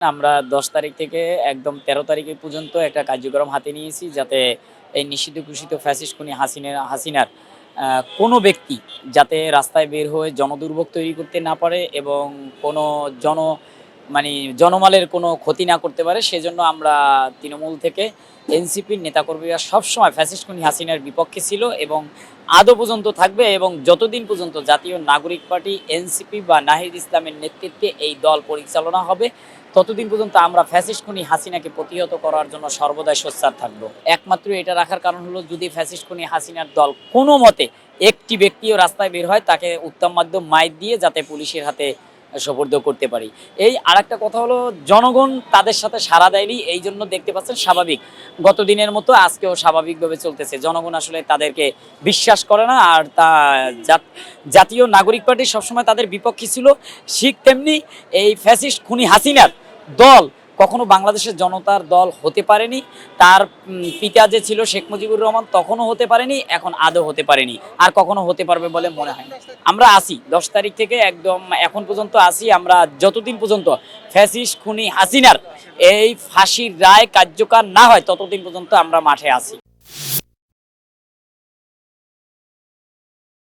আমরা দশ তারিখ থেকে একদম তেরো তারিখ পর্যন্ত একটা কার্যক্রম হাতে নিয়েছি যাতে এই নিষিদ্ধ ঘোষিত ফ্যাসিস খুনি হাসিনের হাসিনার কোনো ব্যক্তি যাতে রাস্তায় বের হয়ে জনদুর্ভোগ তৈরি করতে না পারে এবং কোনো জন মানে জনমালের কোনো ক্ষতি না করতে পারে, সেজন্য আমরা তৃণমূল থেকে এনসিপির নেতাকর্মীরা সবসময় ফ্যাসিস্ট খুনি হাসিনার বিপক্ষে ছিল এবং আদৌ পর্যন্ত থাকবে এবং যতদিন পর্যন্ত জাতীয় নাগরিক পার্টি, এনসিপি বা নাহিদ ইসলামের নেতৃত্বে এই দল পরিচালনা হবে, ততদিন পর্যন্ত আমরা ফ্যাসিস্ট খুনি হাসিনাকে প্রতিহত করার জন্য সর্বদাই সোচ্চার থাকব। একমাত্র এটা রাখার কারণ হলো যদি ফ্যাসিস্ট খুনি হাসিনার দল কোনো মতে একটি ব্যক্তিও রাস্তায় বের হয়, তাকে উত্তম মাধ্যম মাইর দিয়ে যাতে পুলিশের হাতে সোপর্দ করতে পারি। এই আরেকটা কথা হলো, জনগণ তাদের সাথে সারা দেয়নি, এই জন্য দেখতে পাচ্ছেন স্বাভাবিক। গত দিনের মতো আজকেও স্বাভাবিকভাবে চলতেছে। জনগণ আসলে তাদেরকে বিশ্বাস করে না, আর তা জাতীয় নাগরিক পার্টি সবসময় তাদের বিপক্ষে ছিল। শিখ তেমনি এই ফ্যাসিস্ট খুনি হাসিনার দল কখনো বাংলাদেশের জনতার দল হতে পারেনি, তার পিতা যে ছিল শেখ মুজিবুর রহমান তখনও হতে পারেনি, এখন আদৌ হতে পারেনি, আর কখনো হতে পারবে বলে মনে হয় আমরা আসি, দশ তারিখ থেকে একদম এখন পর্যন্ত আসি, আমরা যতদিন পর্যন্ত ফ্যাসিস খুনি হাসিনার এই ফাঁসির রায় কার্যকর না হয়, ততদিন পর্যন্ত আমরা মাঠে আসি।